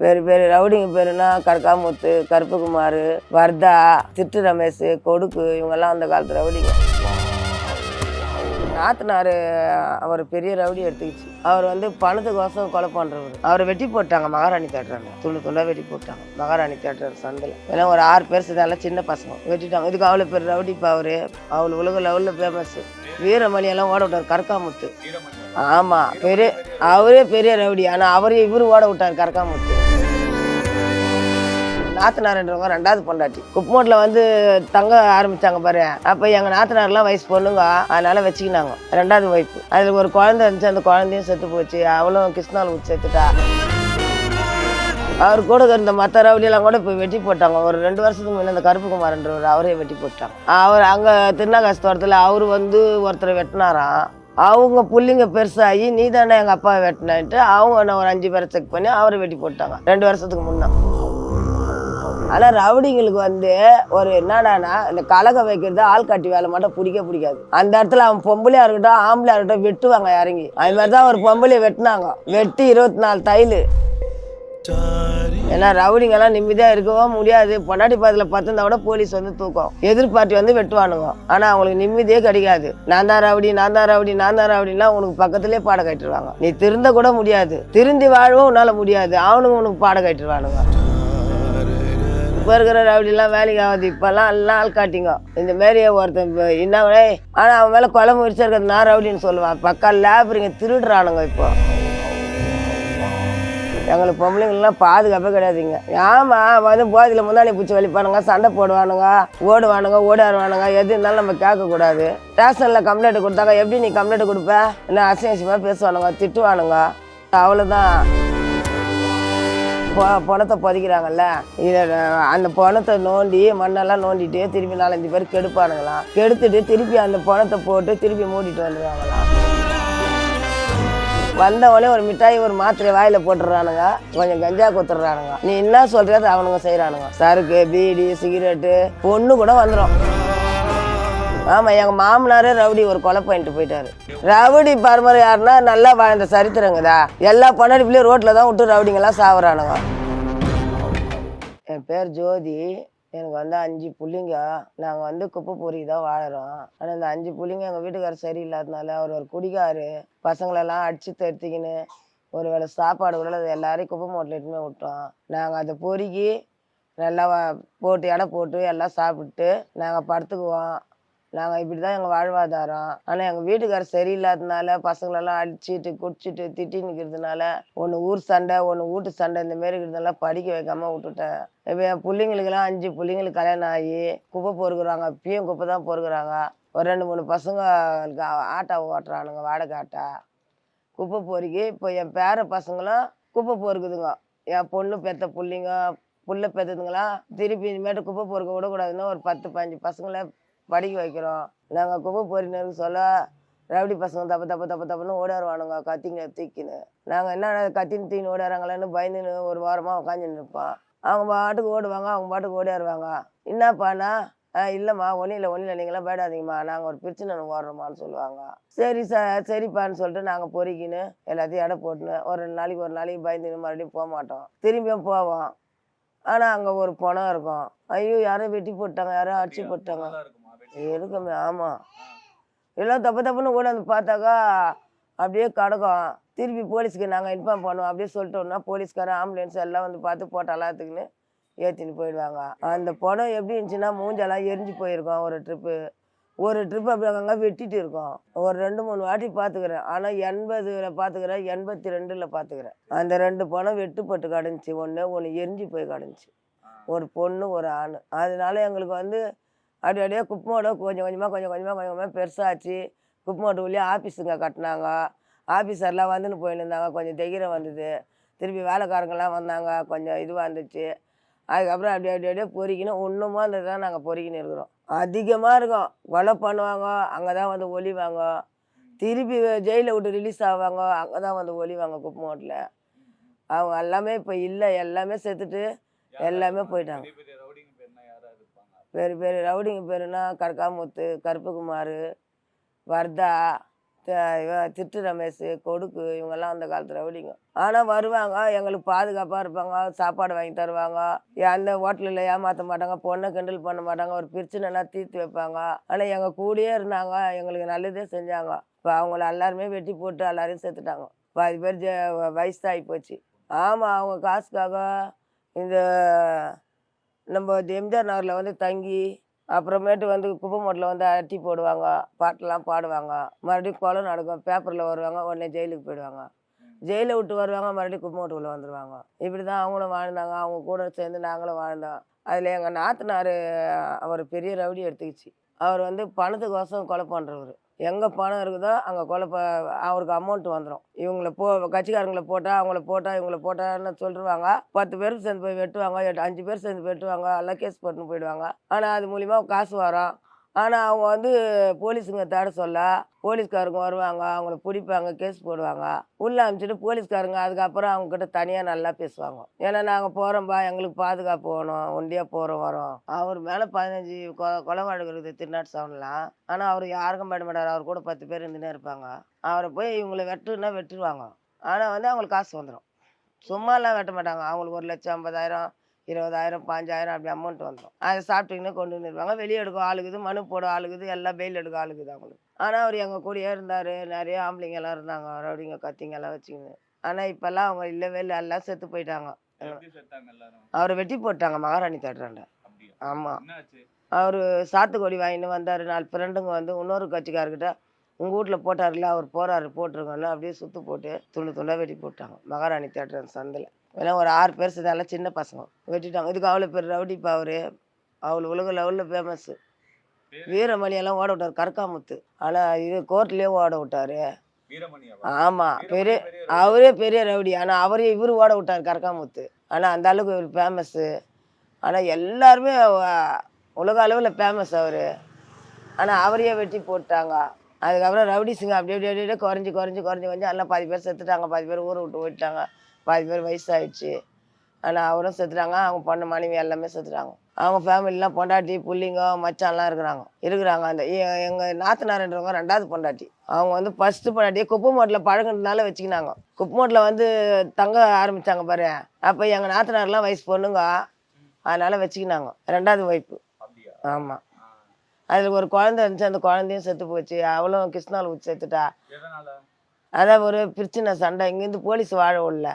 பேர் பேர் ரவுடிங்க பேருனா கற்காமுத்து கருப்புக்குமார் வர்தா சிட்டு ரமேஷ் கொடுக்கு இவங்கெல்லாம் அந்த காலத்து ரவுடிங்க. நாத்தனார் அவர் பெரிய ரவுடி எடுத்துக்கிச்சு. அவர் வந்து பணத்துக்கோசம் கொலை பண்ணுறவர் அவரை வெட்டி போட்டாங்க மகாராணி தேட்டரில். துண்டு துண்டாக வெட்டி போட்டாங்க மகாராணி தேட்டர் சந்தில் ஏன்னா ஒரு ஆறு பேர் சேர்ந்தால சின்ன பசங்க. வெட்டிட்டாங்க. இதுக்கு அவ்வளோ பேர் ரவுடி இப்போ அவர். அவ்வளோ உலக லெவலில் ஃபேமஸ் வீரமணி எல்லாம் ஓட விட்டார் கற்காமுத்து ஆமாம் பெரிய அவரே பெரிய ரவுடி. ஆனால் அவரே இவர் ஓட விட்டார் கற்காமுத்து நாத்தனார்ன்றவங்க ரெண்டாவது பொண்டாட்டி. குப்பமோட்டில் வந்து தங்க ஆரம்பிச்சாங்க பாரு. அப்போ எங்கள் நாத்தனார்லாம் வயசு பொண்ணுங்க. அதனால வச்சுக்கினாங்க. ரெண்டாவது ஒய்ஃபு அதில் ஒரு குழந்தை இருந்துச்சு. அந்த குழந்தையும் செத்து போச்சு. அவளும் கிருஷ்ணாவில் ஊற்றி செத்துட்டா. அவர் கூட இருந்த மற்ற ரவுடியெல்லாம் கூட இப்போ வெட்டி போட்டாங்க. ஒரு ரெண்டு வருஷத்துக்கு முன்னே அந்த கருப்பு அவரே வெட்டி போட்டாங்க. அவர் அங்கே திருநாகாசு தோட்டத்தில் அவர் வந்து ஒருத்தரை வெட்டினாராம். அவங்க புள்ளிங்க பெருசாகி நீ தானே எங்கள் அப்பாவை வெட்டினான்ட்டு அவங்க என்ன ஒரு அஞ்சு பேரை செக் பண்ணி அவரை வெட்டி போட்டாங்க. ரெண்டு வருஷத்துக்கு முன்னே. ஆனால் ரவுடிங்களுக்கு வந்து ஒரு என்னடானா இந்த கலக வைக்கிறது ஆள் கட்டி வேலை மட்டும் பிடிக்க பிடிக்காது. அந்த இடத்துல அவன் பொம்பளையாக இருக்கட்டும் ஆம்பளையா இருக்கட்டும் வெட்டுவாங்க இறங்கி. அது மாதிரி தான் ஒரு பொம்பளையை வெட்டினாங்க. வெட்டி இருபத்தி நாலு தையல். ஏன்னா ரவுடிங்கெல்லாம் நிம்மதியாக இருக்கவும் முடியாது. பொண்டாட்டி பாதையில் பத்திருந்தா கூட போலீஸ் வந்து தூக்கம். எதிர்பார்ட்டி வந்து வெட்டுவானுங்க. ஆனால் அவங்களுக்கு நிம்மதியே கிடைக்காது. நான் தான் ரவுடி நான் தான் ரவுடி நான் தான் ரவுடின்னா உனக்கு பக்கத்துலேயே பாட கட்டிடுவாங்க. நீ திருந்த கூட முடியாது. திருந்தி வாழவும் உன்னால் முடியாது. அவனுங்க உனக்கு பாட கட்டிடுவானுங்க. இப்போ இருக்கிற ரவுடிலாம் வேலைக்கு ஆகுது. இப்போல்லாம் எல்லாம் ஆள் காட்டிங்க. இந்த மாரி ஒருத்தன் இப்போ என்ன அவன் மேலே குழம்பு முயற்சி இருக்கிறது நான் ரவுடின்னு சொல்லுவான். பக்கா லேபருங்க திருடுறானுங்க இப்போ. எங்களுக்கு பொம்பளைங்களாம் பாதுகாப்பே கிடையாதுங்க. ஆமா வந்து போதில் முன்னாடி பூச்சி வலிப்பானுங்க சண்டை போடுவானுங்க ஓடுவானுங்க ஓடாடுவானுங்க எது இருந்தாலும் நம்ம கேட்கக்கூடாது. ஸ்டேஷனில் கம்ப்ளைண்ட் கொடுத்தாங்க எப்படி நீ கம்ப்ளைண்ட் கொடுப்ப? என்ன அசிங்கமாக பேசுவானுங்க திட்டுவானுங்க. அவ்வளோதான் பொ- பணத்தை புதைக்கிறாங்கல்ல இதை அந்த பணத்தை நோண்டி மண்ணெல்லாம் நோண்டிட்டு திருப்பி நாலஞ்சு பேர் கெடுப்பானுங்களாம். கெடுத்துட்டு திருப்பி அந்த பணத்தை போட்டு திருப்பி மூடிட்டு வந்துடுவாங்களாம் வந்தவொடனே ஒரு மிட்டாய் ஒரு மாத்திரை வாயில போட்டுடுறானுங்க கொஞ்சம் கஞ்சா கொடுத்துட்றானுங்க நீ என்ன சொல்றது அவனுங்க செய்கிறானுங்க சருக்கு பீடி சிகரெட்டு பொண்ணு கூட வந்துடும் ஆமாம் எங்கள் மாமனாரே ரவுடி ஒரு கொலை பண்ணிட்டு போயிட்டாரு. ரவுடி பரம்பரை யாருன்னா நல்லா வாழ்ந்த சரித்திரங்கதா? எல்லா பொண்ணாடிப்பிலையும் ரோட்டில் தான் விட்டு ரவுடிங்கெல்லாம் சாவுறானுங்க. என் பேர் ஜோதி. எனக்கு வந்து அஞ்சு புள்ளிங்க. நாங்கள் வந்து குப்பை பொறிக்கு தான் வாழறோம். ஆனால் இந்த அஞ்சு புள்ளிங்க எங்கள் வீட்டுக்காரர் சரியில்லாதனால அவர் ஒரு குடிகாரு. பசங்களெல்லாம் அடித்து தடுத்திக்கின்னு ஒரு வேளை சாப்பாடு கூட அது எல்லாரையும் குப்பை மூட்டில் எடுத்துன்னு விட்டோம். நாங்கள் அதை பொறுக்கி நல்லா போட்டு எடை போட்டு எல்லாம் சாப்பிட்டு நாங்கள் படுத்துக்குவோம். நாங்கள் இப்படி தான் எங்கள் வாழ்வாதாரம். ஆனால் எங்கள் வீட்டுக்காரர் சரியில்லாதனால பசங்களெல்லாம் அடிச்சுட்டு குடிச்சிட்டு திட்டின்னு இருக்கிறதுனால ஒன்று ஊர் சண்டை ஒன்று வீட்டு சண்டை இந்த மாரி இருக்கிறதுனால படிக்க வைக்காம விட்டுட்டேன். இப்போ என் பிள்ளைங்களுக்கெல்லாம் அஞ்சு பிள்ளைங்களுக்கு கல்யாணம் ஆகி குப்பை பொறுக்குறாங்க. இப்பயும் குப்பை தான் பொறுக்குறாங்க. ஒரு ரெண்டு மூணு பசங்களுக்கு ஆட்டோ ஓட்டுறானுங்க வாடகை ஆட்டோ. குப்பை பொறுக்கி இப்போ என் பேர பசங்களும் குப்பை பொறுக்குதுங்க. என் பொண்ணு பெத்த பிள்ளைங்க புள்ள பெத்ததுங்களாம் திருப்பி இனிமேட்டு குப்பை பொறுக்க விடக்கூடாதுன்னு ஒரு பத்து பதினஞ்சு பசங்களை படிக்க வைக்கிறோம். நாங்கள் குப்பை பொறினருக்கு சொல்ல ரவுடி பசங்க தப்பு தப்பு தப்பு தப்புன்னு ஓடாருவானுங்க கத்திங்க தூக்கின்னு. நாங்கள் என்ன கத்தின்னு தூக்கின்னு ஓடாறாங்களேன்னு பயந்துன்னு ஒரு வாரமாக உட்காந்துன்னு இருப்போம் அவங்க பாட்டுக்கு ஓடுவாங்க அவங்க பாட்டுக்கு ஓடியாருவாங்க என்னப்பாண்ணா இல்லைம்மா ஒன்றும் இல்லை ஒன்றும் இல்லை நீங்களாம் பேடாதீங்கம்மா நாங்கள் ஒரு பிரச்சனை ஓடுறோமான்னு சொல்லுவாங்க. சரி சார் சரிப்பான்னு சொல்லிட்டு நாங்கள் பொறுக்கின்னு எல்லாத்தையும் எடை போட்டுன்னு ஒரு ரெண்டு நாளைக்கு ஒரு நாளைக்கு பயந்துன்னு மறுபடியும் போக மாட்டோம். திரும்பியும் போவோம். ஆனால் அங்கே ஒரு பணம் இருக்கும். ஐயோ யாரோ வெட்டி போட்டாங்க யாரோ அடிச்சு போட்டாங்க. இருக்குமே ஆமாம் எல்லாம் தப்பு தப்புன்னு கூட வந்து பார்த்தாக்கா அப்படியே கிடக்கும். திருப்பி போலீஸ்க்கு நாங்கள் இன்ஃபார்ம் பண்ணுவோம். அப்படியே சொல்லிட்டோம்னா போலீஸ்காரன் ஆம்புலன்ஸ் எல்லாம் வந்து பார்த்து போட்டெல்லாம் எல்லாத்துக்குன்னு ஏற்றின்னு போயிடுவாங்க. அந்த படம் எப்படி இருந்துச்சுன்னா மூஞ்செல்லாம் எரிஞ்சு போயிருக்கோம். ஒரு ட்ரிப்பு ஒரு ட்ரிப் அப்படி அங்கங்கே வெட்டிட்டு இருக்கோம். ஒரு ரெண்டு மூணு வாட்டி பார்த்துக்கிறேன். ஆனால் எண்பதுல பார்த்துக்கிறேன் எண்பத்தி ரெண்டில் பார்த்துக்கிறேன். அந்த ரெண்டு பணம் வெட்டுப்பட்டு கடந்துச்சு. ஒன்று ஒன்று எரிஞ்சு போய் கடந்துச்சு. ஒரு பொண்ணு ஒரு ஆண். அதனால எங்களுக்கு வந்து அப்படி அப்படியே குப்பமோட கொஞ்சம் கொஞ்சமாக கொஞ்சம் கொஞ்சமாக கொஞ்சம் கொஞ்சமாக பெருசாச்சு. குப்பமோட்டு உள்ளே ஆஃபீஸுங்க கட்டினாங்க. ஆஃபீஸர்லாம் வந்துன்னு போயின்னு இருந்தாங்க கொஞ்சம் தைரியம் வந்தது. திருப்பி வேலைக்காரங்கெல்லாம் வந்தாங்க. கொஞ்சம் இதுவாக இருந்துச்சு அதுக்கப்புறம் அப்படி அப்படி அப்படியே பொறிக்கணும் ஒன்றுமா இருந்தது தான் நாங்கள் பொறிக்கின்னு இருக்கிறோம். அதிகமாக இருக்கும். கொலை பண்ணுவாங்க. அங்கே தான் வந்து ஒளிவாங்க திருப்பி ஜெயிலில் விட்டு ரிலீஸ் ஆவாங்க. அங்கே தான் வந்து ஒளிவாங்க குப்பமோட்டில் அவங்க எல்லாமே இப்போ இல்லை. எல்லாமே செத்துட்டு எல்லாமே போயிட்டாங்க. பேர் பேர் ரவுடிங்க பேருனா கற்காமுத்து கருப்புக்குமார் வர்தா இவன் திட்டு ரமேஷ் கொடுக்கு இவங்கெல்லாம் அந்த காலத்து ரவுடிங்க. ஆனால் வருவாங்க எங்களுக்கு பாதுகாப்பாக இருப்பாங்க சாப்பாடு வாங்கி தருவாங்க. அந்த ஹோட்டலில் ஏமாற்ற மாட்டாங்க பொண்ணை கிண்டல் பண்ண மாட்டாங்க ஒரு பிரச்சனைனா தீர்த்து வைப்பாங்க. ஆனால் எங்கள் கூடயே இருந்தாங்க எங்களுக்கு நல்லதே செஞ்சாங்க. இப்போ அவங்கள எல்லாருமே வெட்டி போட்டு எல்லாரையும் செத்துட்டாங்க பாதி பேர் ஜெ வயசாகி போச்சு. ஆமாம் அவங்க காசுக்காக இந்த நம்ம எம்ஜிஆர் நகரில் வந்து தங்கி அப்புறமேட்டு வந்து குப்பமோட்டில் வந்து அட்டி போடுவாங்க பாட்டெல்லாம் பாடுவாங்க. மறுபடியும் கொலை நடக்கும் பேப்பரில் வருவாங்க உடனே ஜெயிலுக்கு போயிடுவாங்க. ஜெயிலை விட்டு வருவாங்க மறுபடியும் குப்பை மூட்டுக்குள்ளே வந்துடுவாங்க இப்படி தான் அவங்களும் வாழ்ந்தாங்க அவங்க கூட சேர்ந்து நாங்களும் வாழ்ந்தோம். அதில் எங்கள் நாத்தனார் அவர் பெரிய ரவுடி எடுத்துக்கிச்சு. அவர் வந்து பணத்துக்கோசம் கொலை பண்ணுறவர் எங்கே பணம் இருக்குதோ அங்கே கொலை ப அவருக்கு அமௌண்ட் வந்துடும் இவங்கள போ கட்சிக்காரங்களை போட்டால் அவங்கள போட்டால் இவங்கள போட்டான்னு சொல்லிடுவாங்க பத்து பேர் சேர்ந்து போய் வெட்டுவாங்க எட்டு அஞ்சு பேர் சேர்ந்து வெட்டுவாங்க எல்லாம் கேஸ் போட்டுன்னு போயிடுவாங்க. ஆனால் அது மூலிமா காசு வரும். ஆனால் அவங்க வந்து போலீஸுங்க தேட சொல்ல போலீஸ்காரங்க வருவாங்க அவங்கள பிடிப்பாங்க கேஸ் போடுவாங்க. உள்ளே அனுப்பிச்சிட்டு போலீஸ்காரங்க அதுக்கப்புறம் அவங்க கிட்ட தனியாக நல்லா பேசுவாங்க. ஏன்னா நாங்கள் போகிறோம்பா எங்களுக்கு பாதுகாப்பு வேணும் ஒண்டியாக போகிறோம் வரோம். அவர் மேலே பதினஞ்சு கொ கொலை வழக்கு திருநாட்டு சவுண்ட்லாம். ஆனால் அவர் யாருக்கும் பயட மாட்டார் அவர் கூட பத்து பேர் இருந்துனே இருப்பாங்க. அவரை போய் இவங்களை வெட்டுன்னா வெட்டுருவாங்க. ஆனால் வந்து அவங்களுக்கு காசு வந்துடும் சும்மாலாம் வெட்ட மாட்டாங்க. அவங்களுக்கு ஒரு லட்சம் ஐம்பதாயிரம் இருபதாயிரம் பாஞ்சாயிரம் அப்படி அமௌண்ட் வந்துடும் அதை சாப்பிட்டீங்கன்னா கொண்டு வந்துருவாங்க வெளியே எடுக்க ஆளுக்குது மனு போட ஆளுக்குது எல்லாம் பெயில் எடுக்க ஆளுக்குது அவங்களுக்கு. ஆனால் அவர் எங்கள் கூடயே இருந்தார். நிறைய ஆம்பளைங்க எல்லாம் இருந்தாங்க. ரவுடிங்க கத்திங்க எல்லாம் வச்சுக்கின்னு ஆனால் இப்போல்லாம் அவங்க இல்லவே இல்லை. எல்லாம் செத்து போயிட்டாங்க. அவரை வெட்டி போட்டாங்க. மகாராணி தேட்டராண்ட ஆமாம் அவர் சாத்துக்குடி வாங்கின்னு வந்தார். நாலு ஃப்ரெண்டுங்க வந்து இன்னொரு கட்சிக்காரர்கிட்ட உங்கள் வீட்டில் போட்டார்ல அவர் போகிறாரு போட்டிருக்கோன்னு அப்படியே சுற்று போட்டு துண்டு துண்டாக வெட்டி போட்டாங்க. மகாராணி தேட்டர் சந்தில் ஏன்னா ஒரு ஆறு பேர் சேர்ந்தாலும் சின்ன பசங்க. வெட்டிட்டாங்க. இதுக்கு அவ்வளோ பேர் ரவுடிப்பா அவர் அவ்வளோ உலக லெவலில் ஃபேமஸ்ஸு பேரு? வீரமணி எல்லாம் ஓட விட்டார் கற்காமுத்து. ஆனால் இது கோர்ட்லேயே ஓட விட்டாரு. ஆமாம் பெரிய அவரே பெரிய ரவுடி. ஆனால் அவரே இவர் ஓட விட்டார் கற்காமுத்து. ஆனால் அந்த அளவுக்கு இவர் ஃபேமஸ்ஸு ஆனால் எல்லாருமே உலக அளவில் ஃபேமஸ் அவர். ஆனால் அவரையே வெட்டி போட்டாங்க. அதுக்கப்புறம் ரவுடிஸுங்க அப்படியே அப்படியே அப்படியே குறைஞ்சி குறைஞ்சி குறைஞ்சி குறைஞ்சி எல்லாம் பாதி பேர் செத்துட்டாங்க. பாதி பேர் ஊரை விட்டு போயிட்டாங்க. பாதி பேர் வயசாயிடுச்சு. ஆனால் அவரும் செத்துட்டாங்க. அவங்க பொண்ணு மனைவி எல்லாமே செத்துட்டாங்க. அவங்க ஃபேமிலிலாம் பொண்டாட்டி புள்ளிங்க மச்சான்லாம் இருக்கிறாங்க. இருக்கிறாங்க. அந்த எங்கள் நாத்தனார்ன்றவங்க ரெண்டாவது பொண்டாட்டி. அவங்க வந்து ஃபஸ்ட்டு பொண்டாட்டியை குப்பை மூட்டில் பழகுனதுனால வச்சுக்கினாங்க. குப்பை மூட்டில் வந்து தங்க ஆரம்பித்தாங்க பாரு. அப்போ எங்கள் நாத்தனார்லாம் வயசு பொண்ணுங்க. அதனால் வச்சுக்கினாங்க. ரெண்டாவது ஒய்ஃபு அப்படியா? ஆமாம். அதில் ஒரு குழந்தை இருந்துச்சு. அந்த குழந்தையும் செத்து போச்சு. அவளும் கிருஷ்ணாவில் ஊற்றி செத்துட்டா அதான் ஒரு பிரச்சனை சண்டை. இங்கேருந்து போலீஸ் வாழ விடல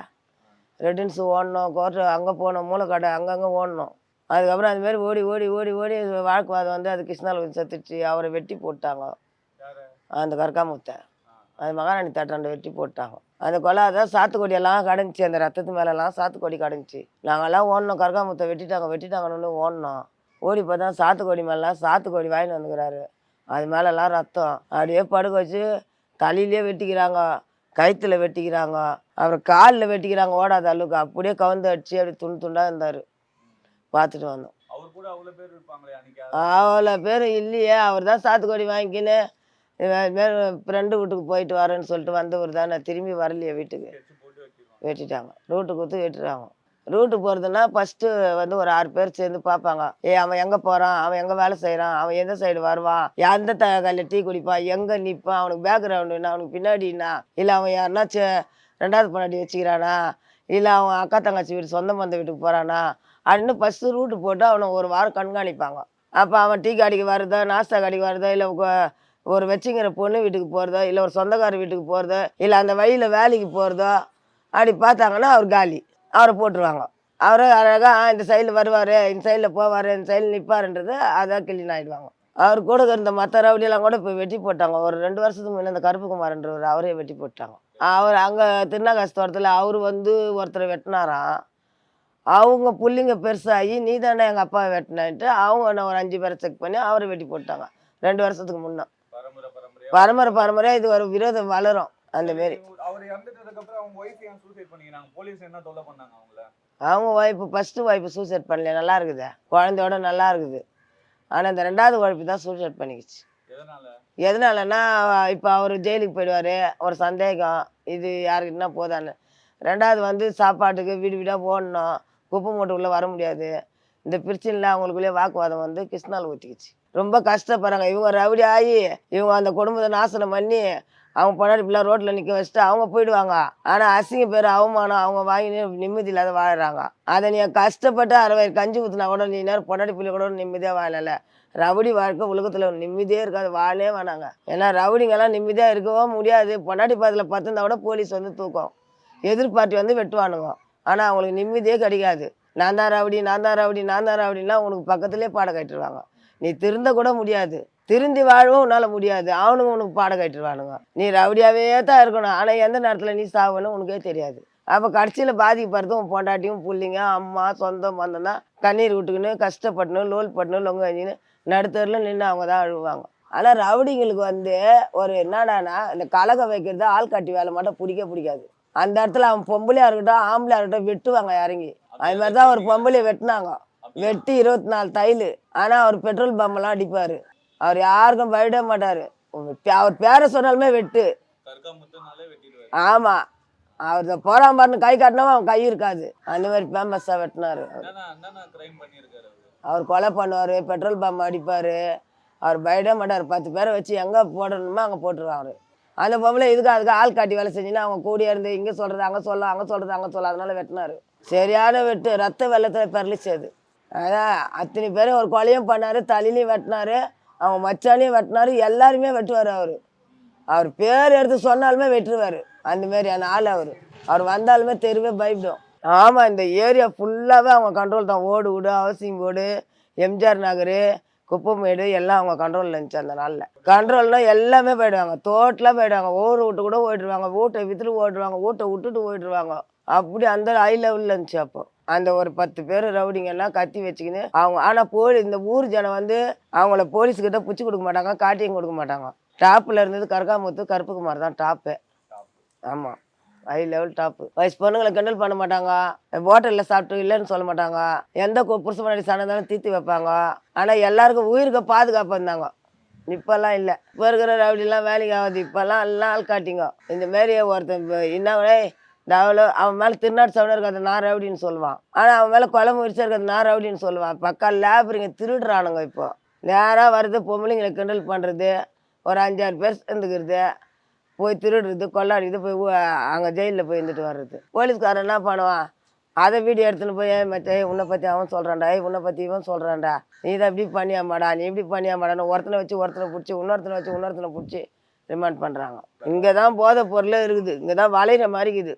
ரெட்டின்ஸ் ஓடணும் கோர்ட்டு அங்கே போகணும் மூளைக்கடை அங்கங்கே ஓடணும். அதுக்கப்புறம் அது மாதிரி ஓடி ஓடி ஓடி ஓடி வாக்குவாதம் வந்து அது கிருஷ்ணாவில் செத்துச்சு அவரை வெட்டி போட்டாங்க. அந்த கற்காமுத்தை. அது மகாராணி தேட்டாண்ட வெட்டி போட்டாங்க. அந்த கொலை அதான் சாத்துக்கொடி எல்லாம் கடைஞ்சி அந்த ரத்தத்து மேலெல்லாம் சாத்துக்கொடி கடைஞ்சி நாங்கெல்லாம் ஓடணும் கற்காமுத்தை வெட்டிட்டாங்க வெட்டிட்டாங்கன்னு ஓடணும். ஓடி பார்த்தா சாத்துக்கொடி மேலாம் சாத்துக்கொடி வாங்கிட்டு வந்துக்கிறாரு. அது மேலெல்லாம் ரத்தம். அப்படியே படுக்க வச்சு தலையிலே வெட்டிக்கிறாங்க கயித்துல வெட்டிக்கிறாங்க. அப்புறம் காலில் வெட்டிக்கிறாங்க ஓடாத அளவுக்கு. அப்படியே கவுந்து அடிச்சு அப்படி துண்டு துண்டாக இருந்தார். பார்த்துட்டு வந்தோம். அவ்வளோ பேர் இல்லையே. அவர் தான் சாத்துக்கொடி வாங்கிக்கின்னு ஃப்ரெண்டு வீட்டுக்கு போயிட்டு வரேன்னு சொல்லிட்டு வந்தவர் தான். நான் திரும்பி வரலையே வீட்டுக்கு. வெட்டிட்டாங்க. ரூட்டு கொடுத்து வெட்டிடுறாங்க. ரூட்டு போகிறதுனா ஃபஸ்ட்டு வந்து ஒரு ஆறு பேர் சேர்ந்து பார்ப்பாங்க ஏ அவன் எங்கே போகிறான் அவன் எங்கே வேலை செய்கிறான் அவன் எந்த சைடு வருவான் எந்த த கல்லில் டீ குடிப்பான் எங்கே நிற்பான் அவனுக்கு பேக்ரவுண்டு என்ன? அவனுக்கு பின்னாடினா இல்லை அவன் யாருனாச்சும் ரெண்டாவது பொண்டாட்டி வச்சுக்கிறானா? இல்லை அவன் அக்கா தங்கச்சி வீடு சொந்த பந்த வீட்டுக்கு போகிறானா அப்படின்னு ஃபஸ்ட்டு ரூட்டு போட்டு அவனை ஒரு வாரம் கண்காணிப்பாங்க. அப்போ அவன் டீ கடைக்கு வருதோ நாஸ்தா கடைக்கு வருதோ இல்லை ஒரு வச்சுங்கிற பொண்ணு வீட்டுக்கு போகிறதோ இல்லை ஒரு சொந்தக்கார வீட்டுக்கு போகிறதோ இல்லை அந்த வழியில் வேலைக்கு போகிறதோ அப்படி பார்த்தாங்கன்னா அவர் காலி. அவரை போட்டுருவாங்க. அவரு அழகாக இந்த சைடில் வருவார் இந்த சைடில் போவார் இந்த சைடில் நிற்பாருன்றது அதான் கிளீன் ஆகிடுவாங்க அவர் கூட இருந்த மற்ற ரவுடியெல்லாம் கூட இப்போ வெட்டி போட்டாங்க. ஒரு ரெண்டு வருஷத்துக்கு முன்னே இந்த கருப்பு குமாரன்றவர் அவரே வெட்டி போட்டாங்க. அவர் அங்கே திருநாகாசு தோட்டத்தில் அவர் வந்து ஒருத்தரை வெட்டினாராம். அவங்க புள்ளிங்க பெருசாகி நீ தானே எங்கள் அப்பா வெட்டினான்ட்டு அவங்க என்ன ஒரு அஞ்சு பேரை செக் பண்ணி அவரை வெட்டி போட்டாங்க. ரெண்டு வருஷத்துக்கு முன்னே. பரம்பரை பரம்பரையா? பரம்பரை பரம்பரையாக இது ஒரு விரோதம் வளரும் அந்த மாரி. அவங்க ஒய்ஃபு ஃபஸ்ட்டு ஒய்ஃபு சூசைட் பண்ணல நல்லா இருக்குது? குழந்தையோட நல்லா இருக்குது. ஆனால் இந்த ரெண்டாவது ஒய்ஃபு தான் சூசைட் பண்ணிக்கிச்சு. எதனால? எதனாலன்னா இப்போ அவர் ஜெயிலுக்கு போயிடுவார் ஒரு சந்தேகம் இது யாருக்குன்னா போதான்னு. ரெண்டாவது வந்து சாப்பாட்டுக்கு வீடு வீடாக ஓடணும் குப்பை மூட்டைக்குள்ளே வர முடியாது. இந்த பிரச்சனையில் அவங்களுக்குள்ளே வாக்குவாதம் வந்து கிருஷ்ணாவில் ஊற்றிக்கிச்சு ரொம்ப கஷ்டப்படுறாங்க. இவங்க ரவுடி ஆகி இவங்க அந்த குடும்பத்தை நாசனம் பண்ணி அவங்க பொண்டாட்டி பிள்ளை ரோட்டில் நிற்க வச்சுட்டு அவங்க போயிடுவாங்க. ஆனால் அசிங்க பேர் அவமானம் அவங்க வாங்கி நிம்மதி இல்லாத வாழறாங்க. அதை நீ கஷ்டப்பட்டு அறுபது கஞ்சி ஊற்றினா கூட நீ நேரம் பொண்டாட்டி பிள்ளை கூட நிம்மதியாக வாழலை. ரவுடி வாழ்க்கை உலகத்தில் நிம்மதியே இருக்காது வாழவே வேணாங்க ஏன்னா ரவுடிங்கெல்லாம் நிம்மதியாக இருக்கவோ முடியாது. பொண்டாட்டி பாதத்தில் பத்துந்தா கூட போலீஸ் வந்து தூக்கம். எதிர்பார்ட்டி வந்து வெட்டுவானுங்க. ஆனால் அவங்களுக்கு நிம்மதியே கிடைக்காது. நான் தான் ரவுடி நான் தான் ரவுடி நான் தான் ரவுடின்னா உனக்கு பக்கத்துலேயே பாடம் கட்டிடுவாங்க. நீ திருந்த கூட முடியாது. திருந்தி வாழவும் உன்னால் முடியாது. அவனுங்க உனக்கு பாடம் கட்டிடுவானுங்க. நீ ரவுடியாவே தான் இருக்கணும். ஆனால் எந்த நேரத்தில் நீ சாவணும் உனக்கே தெரியாது. அப்போ கடைசியில் பாதிக்கப்படுறது உன் பொண்டாட்டியும் புள்ளிங்க அம்மா சொந்தம் பந்தம் தான் கண்ணீர் விட்டுக்கின்னு கஷ்டப்படணும் லோல் பட்டணும் லொங்க வஞ்சின்னு நடுத்தரில் நின்று அவங்க தான் அழுவாங்க. ஆனால் ரவுடிங்களுக்கு வந்து ஒரு என்னடானா இந்த கலக வைக்கிறது ஆள் காட்டி வேலை மட்டும் பிடிக்க பிடிக்காது. அந்த இடத்துல அவன் பொம்பளையா இருக்கட்டும் ஆம்பளையா இருக்கட்டும் வெட்டுவாங்க இறங்கி. அது மாதிரி தான் ஒரு பொம்பளையை வெட்டினாங்க. வெட்டி இருபத்தி நாலு தையல். ஆனால் அவர் பெட்ரோல் பம்பெல்லாம் அடிப்பார். அவர் யாருக்கும் பயப்பட மாட்டார். அவர் பேரை சொன்னாலுமே வெட்டு. ஆமாம் அவர் போறான் பாருன்னு கை காட்டினவன் அவன் கை இருக்காது. அந்த மாதிரி ஃபேமஸாக வெட்டினாரு அவரு. கொலை பண்ணுவார் பெட்ரோல் பம்ப் அடிப்பார். அவர் பயப்பட மாட்டார். பத்து பேரை வச்சு எங்கே போடணுமோ அங்கே போட்டுருவாரு அந்த பொம்பளை இதுக்கு அதுக்கு ஆள் காட்டி வேலை செஞ்சுன்னா அவங்க கூடிய இருந்து இங்கே சொல்கிறது அங்கே சொல்ல அங்கே சொல்கிறது அங்கே சொல்ல அதனால வெட்டினாரு. சரியான வெட்டு. ரத்த வெள்ளத்தில் பெரலிச்சது அதான் அத்தனை பேரும் ஒரு கொலையும் பண்ணார் தலையிலையும் வெட்டினாரு. அவங்க மச்சானையும் வெட்டினாரு எல்லாருமே வெட்டுவார் அவர். அவர் பேர் எடுத்து சொன்னாலுமே வெட்டுருவார் அந்த மாதிரியான ஆள் அவர். அவர் வந்தாலுமே தெருவே பயப்படும். ஆமாம் இந்த ஏரியா ஃபுல்லாகவே அவங்க கண்ட்ரோல் தான். ஓடு வீடு housing board MGR Nagar Kuppamedu எல்லாம் அவங்க கண்ட்ரோலில் இருந்துச்சு அந்த நாளில். கண்ட்ரோல்னால் எல்லாமே போயிடுவாங்க. தோட்டெலாம் போயிடுவாங்க. ஓடு விட்டு கூட ஓடிடுவாங்க. வீட்டை விற்றுட்டு ஓடிடுவாங்க. வீட்டை விட்டுட்டு ஓடிடுவாங்க. அப்படி அந்த ஹை லெவலில் இருந்துச்சு அப்போ. அந்த ஒரு பத்து பேர் ரவுடிங்கெல்லாம் கத்தி வச்சுக்கின்னு அவங்க ஆனால் போலி இந்த ஊர் ஜனம் வந்து அவங்கள போலீஸ்கிட்ட பிடிச்சி கொடுக்க மாட்டாங்க காட்டியும் கொடுக்க மாட்டாங்க. டாப்பில் இருந்தது கருக்காமுத்து கருப்புக்குமார் தான் டாப்பு ஆமாம் ஹை லெவல் டாப்பு வயசு பொண்ணுங்களை கிண்டல் பண்ண மாட்டாங்க. ஹோட்டலில் சாப்பிட்டு இல்லைன்னு சொல்ல மாட்டாங்க. எந்த புருஷ முன்னாடி சண்டை இருந்தாலும் தீர்த்து வைப்பாங்க. ஆனால் எல்லாருக்கும் உயிருக்கு பாதுகாப்பு இருந்தாங்க. இப்போல்லாம் இல்லை. இப்போ இருக்கிற ரவுடிலாம் வேலைக்கு ஆகுது. இப்போல்லாம் எல்லாம் ஆள் காட்டிங்க. இந்த மாரி ஒருத்தன் என்ன இந்த அவ்வளோ அவன் மேலே திருநாட்டு சவுண்ட் இருக்கிறது நான் ரவுடின்னு சொல்லுவான். ஆனால் அவன் மேலே கொலை முயற்சி இருக்கிறது நான் ரவுடின்னு சொல்லுவான். பக்கா லேபருங்க திருடுறானுங்க இப்போ. நேராக வருது பொம்பளைங்களை கிண்டல் பண்ணுறது ஒரு அஞ்சாறு பேர் சேர்ந்துக்கிறது போய் திருடுறது கொள்ளாடிது போய் அங்கே ஜெயிலில் போய் இருந்துட்டு வர்றது. போலீஸ்காரன் என்ன பண்ணுவான்? அதை வீடியோ எடுத்துன்னு போய் மச்சே உன்னை பற்றி அவன் சொல்கிறான்டா ஏய் உன்னை பற்றி இவன் சொல்கிறான்டா நீ இதை இப்படி பண்ணியாமாடா நீ இப்படி பண்ணியாமாடான்னு ஒருத்தனை வச்சு ஒருத்தனை பிடிச்சி இன்னொருத்தனை வச்சு இன்னொருத்தனை பிடிச்சி ரிமாண்ட் பண்ணுறாங்க இங்கே தான் போதை பொருளே இருக்குது. இங்கே தான் வளையிற மாதிரி இருக்குது.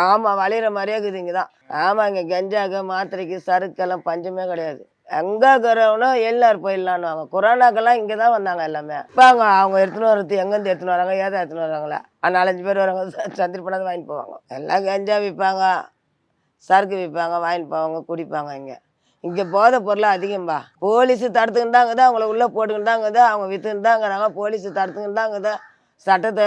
ஆமாம் வளையிற மாதிரியே இருக்குது இங்கே தான் ஆமாம் இங்கே கஞ்சாக்கு மாத்திரைக்கு சறுக்கெல்லாம் பஞ்சமே கிடையாது. எங்கே இருக்கிறவனோ எல்லார் போயிடலான்னு கொரோனாக்கெல்லாம் இங்கே தான் வந்தாங்க எல்லாமே. இப்போ அவங்க அவங்க எடுத்துன்னு வரது எங்கேருந்து எடுத்துன்னு வராங்க? ஏதோ எடுத்துன்னு வராங்களா? ஆ, நாலஞ்சு பேர் வராங்க. சந்திரி வாங்கிட்டு போவாங்க. எல்லாம் கஞ்சா விற்பாங்க. சரக்கு விற்பாங்க வாங்கிட்டு போவாங்க குடிப்பாங்க இங்கே. இங்கே போதை பொருள் அதிகம்பா போலீஸு தடுத்துக்கிட்டு தாங்குது அவங்கள உள்ளே போட்டுக்கிட்டு தாங்குது அவங்க விற்றுன்னு தாங்கிறாங்க போலீஸு தடுத்துக்கிட்டு தாங்குது சட்டத்தை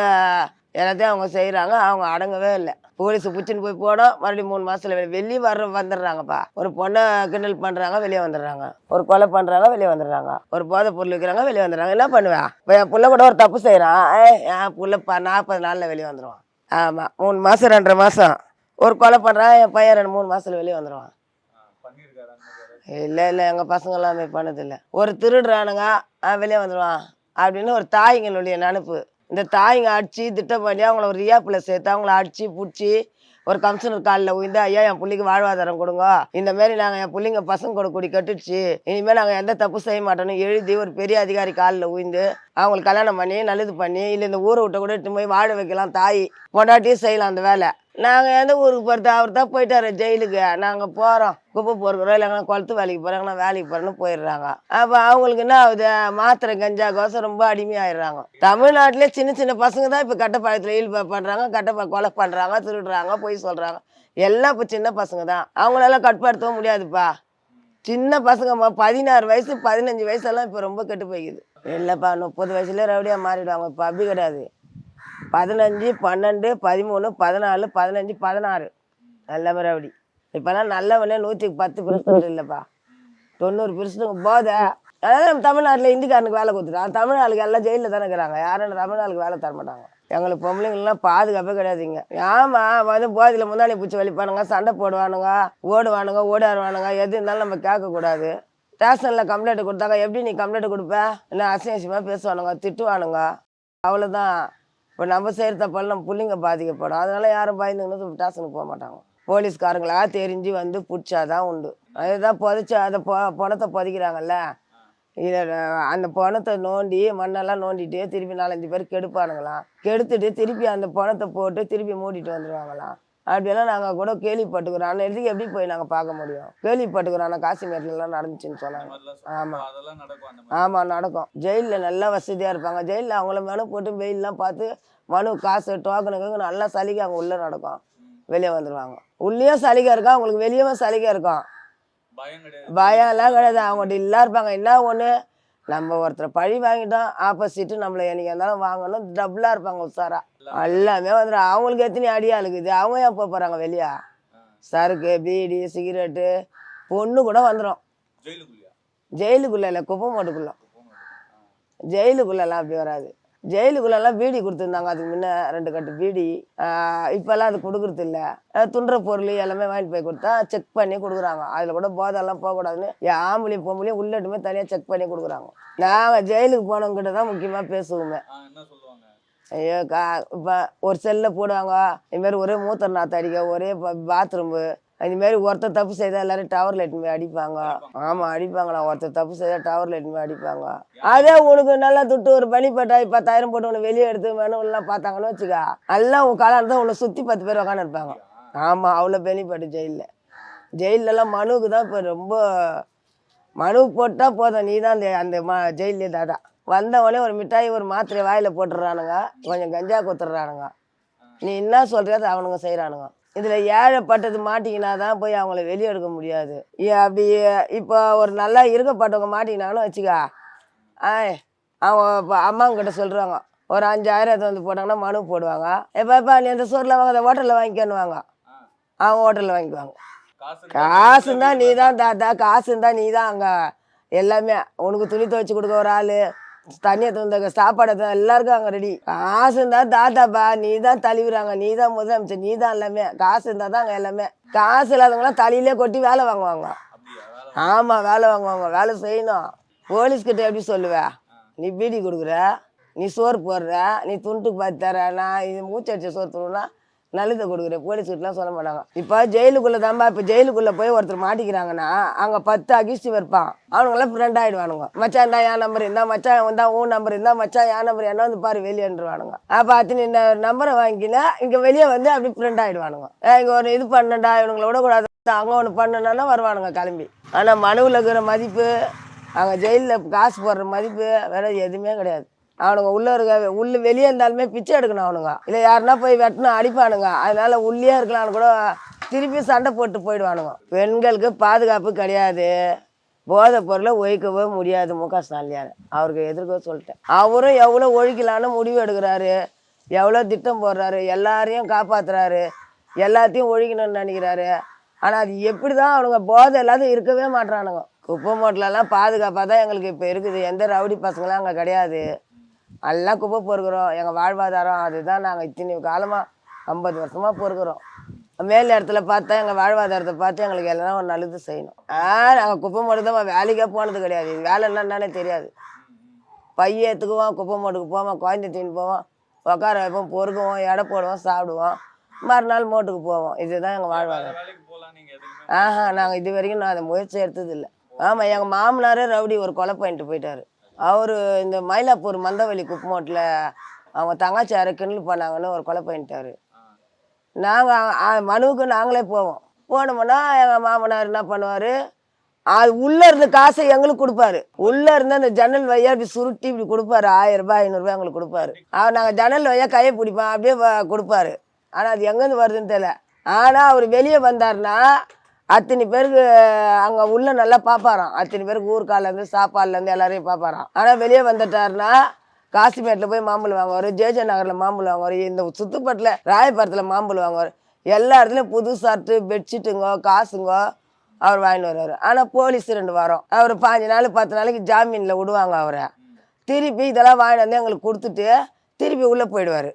எல்லாத்தையும் அவங்க செய்கிறாங்க அவங்க அடங்கவே இல்லை. போலீஸ் பிடிச்சின்னு போய் போடும் மறுபடியும் மூணு மாசத்துல வெளியே வர வந்துடுறாங்கப்பா. ஒரு பொண்ணை கிண்டல் பண்ணுறாங்க வெளியே வந்துடுறாங்க. ஒரு கொலை பண்ணுறாங்க வெளியே வந்துடுறாங்க. ஒரு போதை பொருள் விற்கிறாங்க வெளியே வந்துடுறாங்க. என்ன பண்ணுவேன் இப்போ என் புள்ள கூட ஒரு தப்பு செய்கிறான் ஏய் என் புள்ள நாற்பது நாளில் வெளியே வந்துடுவான் ஆமாம் மூணு மாதம் ரெண்டரை மாதம் ஒரு கொலை பண்ணுறான் என் பையன் ரெண்டு மூணு மாசத்துல வெளியே வந்துடுவான் ஆ, பண்ணியிருக்காரு அந்த மாதிரி இல்லை இல்லை எங்கள் பசங்களாம் போய் பண்ணதில்லை. ஒரு திருடுறானுங்க வெளியே வந்துடுவான் அப்படின்னு ஒரு தாய்ங்களுடைய நினப்பு இந்த தாய்ங்க அடித்து திட்டம் பண்ணி அவங்கள ஒரு ரியாப்பில் சேர்த்து அவங்கள அடித்து பிடிச்சி ஒரு கமிஷனர் காலில் உயிந்து ஐயா என் பிள்ளைக்கு வாழ்வாதாரம் கொடுங்க. இந்த மாரி நாங்கள் என் பிள்ளைங்க பசங்க கூட கூடி கட்டுச்சு இனிமேல் நாங்கள் எந்த தப்பு செய்ய மாட்டோம்னு எழுதி ஒரு பெரிய அதிகாரி காலில் உயிந்து அவங்களுக்கு கல்யாணம் பண்ணி நல்லது பண்ணி இல்லை இந்த ஊரை விட்ட கூட இட்டு போய் வாழ வைக்கலாம் தாய். பொண்டாட்டியும் செய்யலாம் அந்த வேலை. நாங்கள் எந்த ஊருக்கு போகிறது அவர் தான் போயிட்டாரு ஜெயிலுக்கு. நாங்கள் போகிறோம் குப்பை போகிறோம் இல்லைங்கன்னா குளத்து வேலைக்கு போகிறாங்கன்னா வேலைக்கு போகிறோன்னு போயிடுறாங்க. அப்போ அவங்களுக்கு என்ன ஆகுது? மாத்திரை கஞ்சாக்கோசம் ரொம்ப அடிமையாயிடுறாங்க. தமிழ்நாட்டிலே சின்ன சின்ன பசங்க தான் இப்போ கட்டப்பாளையத்தில் ஈல்பா பண்ணுறாங்க கட்டப்பா கொலை பண்ணுறாங்க திருடுறாங்க போய் சொல்கிறாங்க எல்லாம் இப்போ சின்ன பசங்க தான். அவங்களெல்லாம் கட்டுப்படுத்தவும் முடியாதுப்பா. சின்ன பசங்க பதினாறு வயசு பதினஞ்சு வயசெல்லாம் இப்போ ரொம்ப கெட்டு போய்க்குது. இல்லைப்பா முப்பது வயசுலேயே ரவுடியாக மாறிடுவாங்க இப்போ அப்படி கிடையாது. பதினஞ்சு பன்னெண்டு பதிமூணு பதினாலு பதினஞ்சு பதினாறு. நல்ல ரவுடி இப்போல்லாம் நல்லவனே நூற்றிக்கு பத்து பெர்சன்ட் இல்லைப்பா. தொண்ணூறு பெர்சன்ட் போதை. அதாவது நம்ம தமிழ்நாட்டில் இந்திக்காரனுக்கு வேலை கொடுத்துட்டான் தமிழ்நாளுக்கு எல்லாம் ஜெயிலில் தானே இருக்கிறாங்க. யாரும் தமிழ்நாளுக்கு வேலை தர மாட்டாங்க. எங்களுக்கு பொம்பளைங்கள்லாம் பாதுகாப்பே கிடையாதுங்க. ஆமாம் வந்து போதில் முன்னாடி பூச்சி வலிப்பானுங்க சண்டை போடுவானுங்க ஓடுவானுங்க ஓடாடுவானுங்க எது இருந்தாலும் நம்ம கேட்கக்கூடாது. ஸ்டேஷனில் கம்ப்ளைண்ட் கொடுத்தாங்க எப்படி நீ கம்ப்ளைண்ட் கொடுப்ப? என்ன அசிங்கசியமாக பேசுவானுங்க திட்டுவானுங்க. அவ்வளோதான் இப்போ நம்ம செய்கிற தப்பால் நம்ம பிள்ளைங்க பாதிக்கப்படும். அதனால யாரும் பயந்துங்கன்னு டாசனுக்கு போக மாட்டாங்க. போலீஸ்காரங்களா தெரிஞ்சு வந்து பிடிச்சாதான் உண்டு. அதுதான் புதைச்சி அதை பொ பணத்தை புதைக்கிறாங்கல்ல? இதை அந்த பணத்தை நோண்டி மண்ணெல்லாம் நோண்டிட்டு திருப்பி நாலஞ்சு பேர் கெடுப்பானுங்களாம். கெடுத்துட்டு திருப்பி அந்த பணத்தை போட்டு திருப்பி மூடிட்டு வந்துடுவாங்களாம் அப்படியெல்லாம் நாங்கள் கூட கேள்விப்பட்டுக்கிறோம் அந்த இடத்துக்கு எப்படி போய் நாங்கள் பார்க்க முடியும்? கேள்விப்பட்டுக்கிறோம் ஆனால் காசிமேட்லலாம் நடந்துச்சுன்னு சொன்னாங்க. மாதிரிலாம் ஆமா. சொல்லுவாங்க. அதெல்லாம் நடக்கும் அந்த மாதிரி. ஆமாம் நடக்கும். ஜெயிலில் நல்லா வசதியாக இருப்பாங்க. ஜெயிலில் அவங்கள மனு போட்டு வெயிலெலாம் பார்த்து மனு காசு டோக்கனுக்கு நல்லா சலுகை அங்கே உள்ளே நடக்கும். வெளியே வந்துடுவாங்க உள்ளேயும் சலுகை இருக்கும் அவங்களுக்கு வெளியவும் சலுகை இருக்கும். பயம் பயம்லாம் கிடையாது. அவங்க டில்லா இருப்பாங்க. என்ன ஒன்று நம்ம ஒருத்தர் பழி வாங்கிட்டோம். ஆப்போசிட்டு நம்மளை என்னைக்கு இருந்தாலும் வாங்கணும். டபுளாக இருப்பாங்க உஷாரா. எல்லாமே வந்துடும் அவங்களுக்கு எத்தனை அடியா இருக்குது அவங்க ஏன் போக போகிறாங்க வெளியே. சரக்கு பீடி சிகரெட்டு. பொண்ணு கூட வந்துடும் ஜெயிலுக்குள்ளே இல்லை குப்பை மாட்டுக்குள்ள. ஜெயிலுக்குள்ளெல்லாம் அப்படி வராது. ஜெயிலுக்குள்ளெல்லாம் பீடி கொடுத்துருந்தாங்க. அதுக்கு முன்ன ரெண்டு கட்டு பீடி. இப்பெல்லாம் அது கொடுக்குறது இல்ல. துண்டுற பொருள் எல்லாமே வாங்கிட்டு போய் கொடுத்தா செக் பண்ணி கொடுக்குறாங்க. அதில் கூட போதெல்லாம் போகக்கூடாதுன்னு ஆம்பளையும் பொம்பளையும் உள்ளட்டுமே தனியாக செக் பண்ணி கொடுக்குறாங்க. நாங்கள் ஜெயிலுக்கு போனவங்ககிட்ட தான் முக்கியமாக பேசுவோமே ஐயோ கா இப்போ ஒரு செல்லில் போடுவாங்க. இதுமாரி ஒரே மூத்தர் நாற்று அடிக்க ஒரே பாத்ரூம்பு இதுமாரி ஒருத்தர் தப்பு செய்தால் எல்லாரும் டவர் லைட் போய் அடிப்பாங்க. ஆமாம் அடிப்பாங்களா? ஒருத்தர் தப்பு செய்தால் டவர் லைட் போய் அடிப்பாங்க. அதே உனக்கு நல்லா துட்டு ஒரு பனிப்பட்டா பத்தாயிரம் போட்டு உனக்கு வெளியே எடுத்து மெனுவெல்லாம் பார்த்தாங்கன்னு வச்சுக்கா. எல்லாம் உன் காலம் தான் உன்னை சுற்றி பத்து பேர் உக்காந்து இருப்பாங்க. ஆமாம் அவ்வளோ பெனிப்பட்டு ஜெயிலில் ஜெயிலெலாம் மனுவுக்கு தான் இப்போ ரொம்ப மனு போட்டால் போதும். நீ தான் அந்த அந்த ம ஜெயிலே தாதா வந்தவொடனே ஒரு மிட்டாய் ஒரு மாத்திரை வாயில் போட்டுடுறானுங்க. கொஞ்சம் கஞ்சா குத்துறானுங்க நீ என்ன சொல்றியோ அதை அவனுங்க செய்கிறானுங்க இதில் ஏழைப்பட்டது மாட்டிக்கினா தான் போய் அவங்கள வெளியே எடுக்க முடியாது. ஏ- அப்படி இப்போ ஒரு நல்லா இருக்கப்பட்டவங்க மாட்டிக்கினாங்கன்னு வச்சுக்கா. ஆய் அவங்க இப்போ அம்மாங்கிட்ட சொல்கிறாங்க ஒரு அஞ்சாயிரம் வந்து போட்டாங்கன்னா மனு போடுவாங்க. எப்போ நீ அந்த சோறில் வாங்க ஹோட்டலில் வாங்கிக்கணுவாங்க அவங்க ஹோட்டலில் வாங்கிக்குவாங்க. காசு தான் நீ தான் தாத்தா காசு தான் நீ தான் அங்கே. எல்லாமே உனக்கு துணி துவைச்சி கொடுக்க ஒரு ஆள். தண்ணியை தந்தாங்க சாப்பாடு எல்லாருக்கும் அங்கே ரெடி காசு இருந்தால் தாத்தாப்பா நீ தான் தழுவுறாங்க நீ தான் முதலமைச்சர் நீ தான் எல்லாமே. காசு இருந்தால் தான் அங்கே எல்லாமே. காசு இல்லாதவங்களாம் தலையிலே கொட்டி வேலை வாங்குவாங்க. ஆமாம் வேலை வாங்குவாங்க. வேலை செய்யணும். போலீஸ்கிட்ட எப்படி சொல்லுவ? நீ பீடி கொடுக்குற நீ சோறு போடுற நீ துண்டு பார்த்து தர நான் இது மூச்சடிச்ச சோறு தருவேன்னா நல்லதை கொடுக்குறேன் போலீஸ்கிட்டலாம் சொல்ல மாட்டாங்க. இப்போ ஜெயிலுக்குள்ளே தான்பா இப்போ ஜெயிலுக்குள்ளே போய் ஒருத்தர் மாட்டிக்கிறாங்கன்னா அங்கே பத்து அகிஸ்டி வைப்பான் அவனுங்களாம் ஃப்ரெண்ட் ஆகிடுவானுங்க மச்சான் இந்தா என் நம்பர் இருந்தால் மச்சான் வந்தா உன் நம்பர் இருந்தால் மச்சான் என் நம்பர் என்ன வந்து பாரு வெளியேன்றுவானுங்க அப்போ அத்தனை நம்பரை வாங்கினா இங்கே வெளியே வந்து அப்படி ஃப்ரெண்ட் ஆகிடுவானுங்க இங்கே ஒரு இது பண்ணண்டா இவனுங்களை விடக்கூடாது. அங்கே ஒன்று பண்ணணுன்னா வருவானுங்க கிளம்பி. ஆனால் மனுவில் இருக்கிற மதிப்பு அங்கே ஜெயிலில் காசு போடுற மதிப்பு வேற எதுவுமே கிடையாது. அவனுங்க உள்ளே இருக்க உள்ள வெளியே இருந்தாலுமே பிச்சை எடுக்கணும் அவனுங்க. இல்லை யாருன்னா போய் வெட்டினா அடிப்பானுங்க. அதனால உள்ளே இருக்கலாம்னு கூட திருப்பி சண்டை போட்டு போயிடுவானுங்க. பெண்களுக்கு பாதுகாப்பு கிடையாது. போதை பொருளை ஒழிக்கவே முடியாது மு க ஸ்டாலினார் அவருக்கு எதிர்க்க சொல்லிட்டேன். அவரும் எவ்வளோ ஒழிக்கலான்னு முடிவு எடுக்கிறாரு. எவ்வளோ திட்டம் போடுறாரு. எல்லாரையும் காப்பாத்துறாரு. எல்லாத்தையும் ஒழிக்கணும்னு நினைக்கிறாரு. ஆனால் அது எப்படி தான் அவனுங்க போதை இல்லாத இருக்கவே மாட்றானுங்க. குப்பை மூட்டிலலாம் பாதுகாப்பாக தான் எங்களுக்கு இப்போ இருக்குது. எந்த ரவுடி பசங்களாம் அங்கே கிடையாது. எல்லாம் குப்பை பொறுக்கிறோம். எங்கள் வாழ்வாதாரம் அதுதான் நாங்கள் இத்தனை காலமாக ஐம்பது வருஷமாக பொறுக்கிறோம். மேல் இடத்துல பார்த்தா எங்கள் வாழ்வாதாரத்தை பார்த்து எங்களுக்கு எல்லாம் ஒரு நல்லது செய்யணும். ஆ நாங்கள் குப்பை மூட்டை தான் வேலைக்கே போனது கிடையாது. இது வேலை என்னன்னே தெரியாது. பைய எடுத்துக்குவோம் குப்பை மூட்டுக்கு போவோம் குழந்தை தீனி போவோம் உட்கார வைப்போம் பொறுக்குவோம் எடை போடுவோம் சாப்பிடுவோம். மறுநாள் மோட்டுக்கு போவோம். இதுதான் எங்கள் வாழ்வாதாரம். ஆஹா நாங்கள் இது வரைக்கும் நான் அந்த முயற்சி எடுத்தது இல்லை ஆமாம் எங்கள் மாமனாரே ரவுடி ஒரு கொலை பண்ணிட்டு போயிட்டாரு. அவர் இந்த மயிலாப்பூர் மந்தவெளி குப்பமோட்டில் அவங்க தங்கச்சி கிண்டல் பண்ணாங்கன்னு ஒரு கொலை பண்ணிட்டாரு. நாங்கள் மனுவுக்கு நாங்களே போவோம். போனோம்னா எங்கள் மாமனார் என்ன பண்ணுவார்? அது உள்ளே இருந்த காசை எங்களுக்கு கொடுப்பாரு. உள்ளே இருந்த அந்த ஜன்னல் வழியாக இப்படி சுருட்டி இப்படி கொடுப்பாரு. ஆயிரம் ரூபாய் ஐநூறுரூவா எங்களுக்கு கொடுப்பாரு. அவர் நாங்கள் ஜன்னல் வழியாக கையை பிடிப்போம். அப்படியே கொடுப்பாரு. ஆனால் அது எங்கேருந்து வருதுன்னு தெரியல. ஆனால் அவர் வெளியே வந்தாருன்னா அத்தனை பேருக்கு அங்கே உள்ள நல்லா பார்ப்பாராம் அத்தனை பேருக்கு ஊர்காலேருந்து சாப்பாடுலேருந்து எல்லாரையும் பார்ப்பாராம் ஆனால் வெளியே வந்துட்டாருன்னா காசிமேட்டில் போய் மாம்பழம் வாங்குவார் ஜேஜே நகரில் மாம்பழம் வாங்குவார் இந்த சுத்துப்பட்டில் ராயபுரத்தில் மாம்பழம் வாங்குவார். எல்லா இடத்துலையும் புது ஷர்ட்டு பெட்ஷீட்டுங்கோ காசுங்கோ அவர் வாங்கிட்டு வருவார். ஆனால் போலீஸ் ரெண்டு வாரம். அவர் பாஞ்சு நாள் பத்து நாளைக்கு ஜாமீனில் விடுவாங்க அவரை. திருப்பி இதெல்லாம் வாங்கிட்டு வந்து எங்களுக்கு கொடுத்துட்டு திருப்பி உள்ளே போயிடுவார்.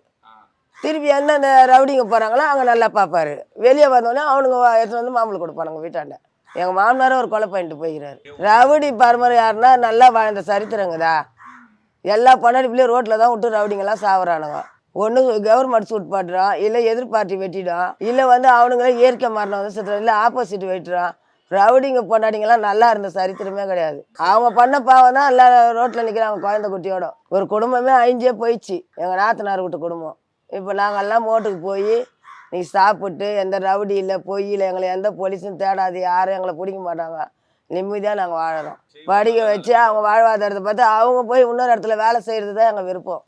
திருப்பி எந்தெந்த ரவுடிங்க போகிறாங்களோ அங்கே நல்லா பார்ப்பாரு. வெளியே வந்தோடனே அவனுங்க எடுத்துகிட்டு வந்து மாம்பழம் கொடுப்பானுங்க வீட்டாண்ட. எங்கள் மாமனாரும் ஒரு கொலை பண்ணிட்டு போய்கிறாரு ரவுடி பரம்பரை யாருன்னா நல்லா வாழ்ந்த சரித்திரங்கதா? எல்லா பொண்ணாடி ரோட்டில் தான் விட்டு ரவுடிங்கெல்லாம் சாவுறானுங்க. ஒன்று கவர்மெண்ட் சூட் பண்ணுறான் இல்லை எதிர்பார்ட்டி வெட்டிடும் இல்லை வந்து அவனுங்களே இயற்கை மரணம் வந்து செத்துறான் இல்லை ஆப்போசிட் வெட்டுறான் ரவுடிங்க பொண்டாடிங்கெல்லாம் நல்லா இருந்த சரித்திரமே கிடையாது. அவங்க பண்ண பாவம் தான் எல்லா ரோட்டில் நிற்கிறாங்க குழந்தை குட்டியோட. ஒரு குடும்பமே அழிஞ்சே போயிடுச்சு. எங்கள் நாத்தனார் வீட்டு குடும்பம். இப்போ நாங்கள்லாம் மோட்டுக்கு போய் நீ சாப்பிட்டு எந்த ரவுடி இல்லை பொய் இல்லை எங்களை எந்த போலீஸும் தேடாது யாரும் எங்களை பிடிக்க மாட்டாங்க. நிம்மதியாக நாங்கள் வாழறோம். படிக்க வச்சு அவங்க வாழ்வாதாரத்தை பார்த்து அவங்க போய் இன்னொரு இடத்துல வேலை செய்கிறது தான் எங்கள் விருப்பம்.